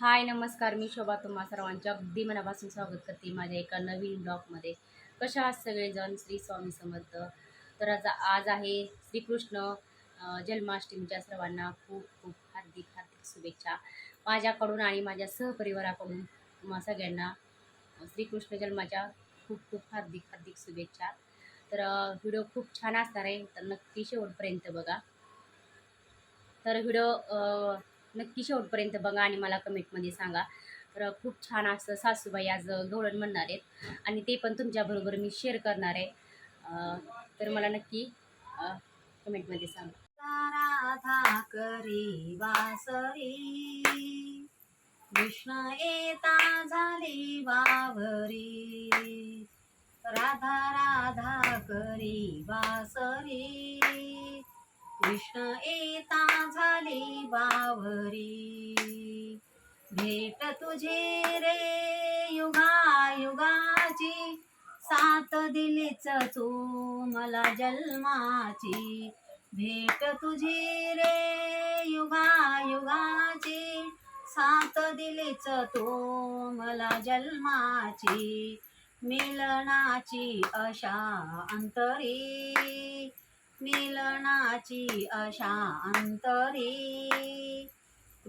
हाय नमस्कार. मी शोभा. तुम्हा सर्वांच्या अगदी मनापासून स्वागत करते माझ्या एका नवीन ब्लॉगमध्ये. कशा आहात सगळेजण? श्री स्वामी समर्थ. तर आज आज आहे श्रीकृष्ण जन्माष्टमीच्या सर्वांना खूप खूप हार्दिक हार्दिक शुभेच्छा. माझ्याकडून आणि माझ्या सहपरिवाराकडून तुम्हा सगळ्यांना श्रीकृष्ण जन्माच्या खूप खूप हार्दिक हार्दिक शुभेच्छा. तर व्हिडिओ खूप छान असणार आहे. तर नक्की शेवटपर्यंत बघा. तर व्हिडिओ नक्की शेवटपर्यंत बघा आणि मला कमेंटमध्ये सांगा. तर खूप छान असं सासूबाई आज गवळण म्हणणार आहेत आणि ते पण तुमच्याबरोबर मी शेअर करणार आहे. तर मला नक्की कमेंटमध्ये सांगा. राधा करी वासरी कृष्ण येता झाली वावरी. राधा राधा करी वासरी. कृष्ण येता झाली बावरी. भेट तुझी रे युगा युगाची साथ दिलीच तू मला जन्माची. भेट तुझी रे युगा युगाची साथ दिलीच तू मला जन्माची. मिलनाची अशा अंतरी मिलनाची अशा अंतरी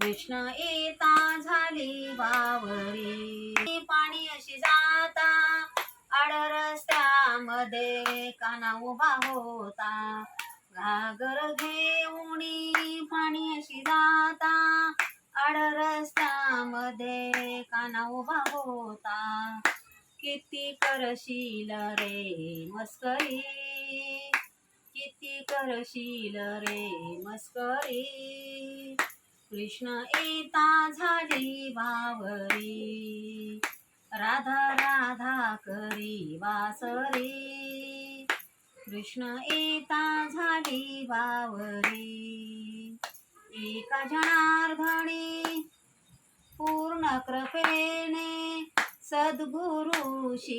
कृष्ण येता झाली वावरी. पाणी अशी जाता आड रस्त्यामध्ये काना उभा होता. घागर घेऊन पाणी अशी जाता आड रस्त्यामध्ये काना उभा होता. किती करशील रे मस्करी? करशील रे मस्करी. कृष्ण येता झाली वावरी. राधा राधा करी वासरी. कृष्ण येता झाली वावरी. एका जनार्धणी पूर्ण कृपेने सद्गुरुशी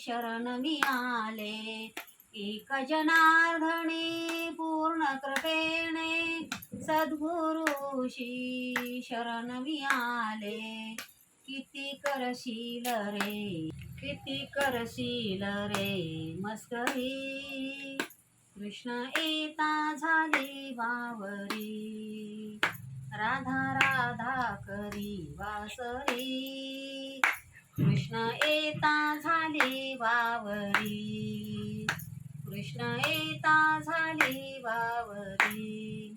शरण मिळाले. एक जनार्दने पूर्ण कृपेने सद्गुरुशी शरण मिळाले किती करशील रे किती करशील रे मस्करी. कृष्ण येता झाली वावरी. राधा राधा करी वासरी. कृष्ण येता झाली वावरी. कृष्ण येता झाली वावरी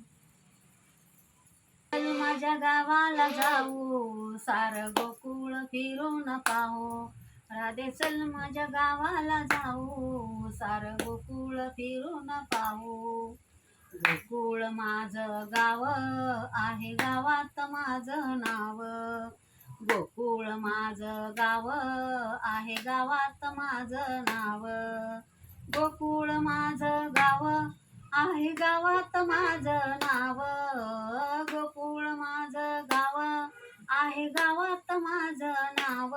चल माझ्या गावाला जाऊ सार गोकुळ फिरून पाहू राधे चल माझ्या गावाला जाऊ सार गोकुळ फिरून पाहू गोकुळ माझं गाव आहे गावात माझं नाव. गोकुळ माझं गाव आहे गावात माझं नाव. गोकुळ माझं गाव आहे गावात माझं नाव. गोकुळ माझं गाव आहे गावात माझं नाव.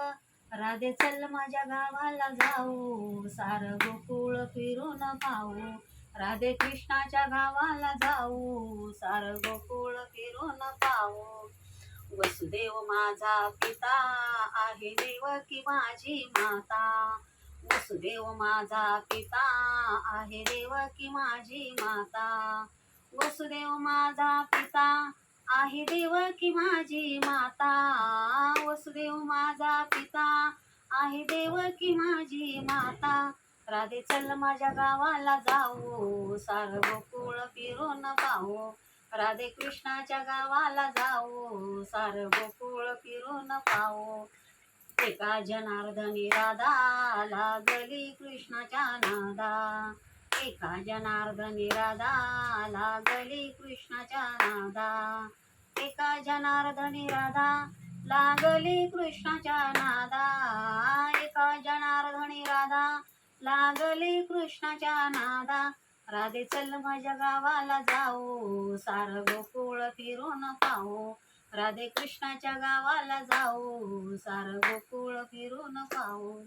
राधे चल माझ्या गावाला जाऊ सार गोकुळ फिरून पाहू. राधे कृष्णाच्या गावाला जाऊ सार गोकुळ फिरून पाहू. वसुदेव माझा पिता आहे देव की माझी माता. वसुदेव माझा पिता आहे देवकी माझी माता. वसुदेव माझा पिता आहे देवकी माझी माता. वसुदेव माझा पिता आहे देवकी माझी माता. राधे चल माझ्या गावाला जाऊ सार गोकुळ फिरून पाहू. राधे कृष्णाच्या गावाला जाऊ सार गोकुळ फिरून पाहू. एका जनार्दनी राधा लागली कृष्णाच्या नादा. एका जनार्दनी राधा लागली कृष्णाच्या नादा. एका जनार्दनी राधा लागली कृष्णाच्या नादा. एका जनार्दनी राधा लागली कृष्णाच्या नादा. राधे चल माझ्या गावाला जाऊ सार गोकुळ फिरून पाहू. राधे कृष्णाच्या गावाला जाऊ सार गोकुळ फिरून पाहू.